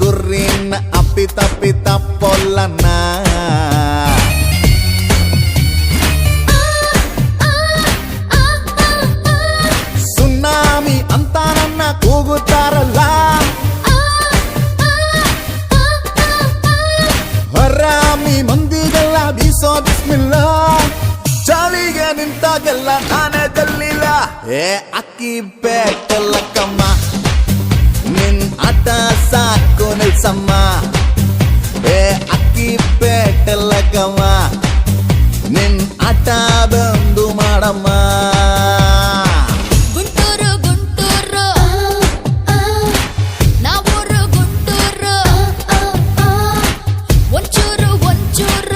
ಗುರಿನ ಅಪ್ಪಿ ತಪ್ಪಿ ತಪ್ಪೊಲ್ಲನ್ನ ಸುನಾಮಿ ಅಂತ ನನ್ನ ಕೂಗುತ್ತಾರಲ್ಲ ಹರಾಮಿ ಮಂದಿಗೆಲ್ಲ ಬೀಸೋ ಬಿಸ್ಮಿಲ್ಲ ಚಳಿಗೆ ನಿಂತಾಗೆಲ್ಲ ನಾನೇ ಜಲ್ಲಿಲ್ಲ ಏ ಅಕ್ಕಿ ಬೇಕಲ್ಲ ಕಮ್ಮ ನಿನ್ ಸಾಕೋನ ಸಮ್ಮ ಏ ಅಕ್ಕಿ ಪೇಟಲ್ಲಗಮ್ಮ ನಿನ್ ಆಟ ಬಂದು ಮಾಡಮ್ಮ Churro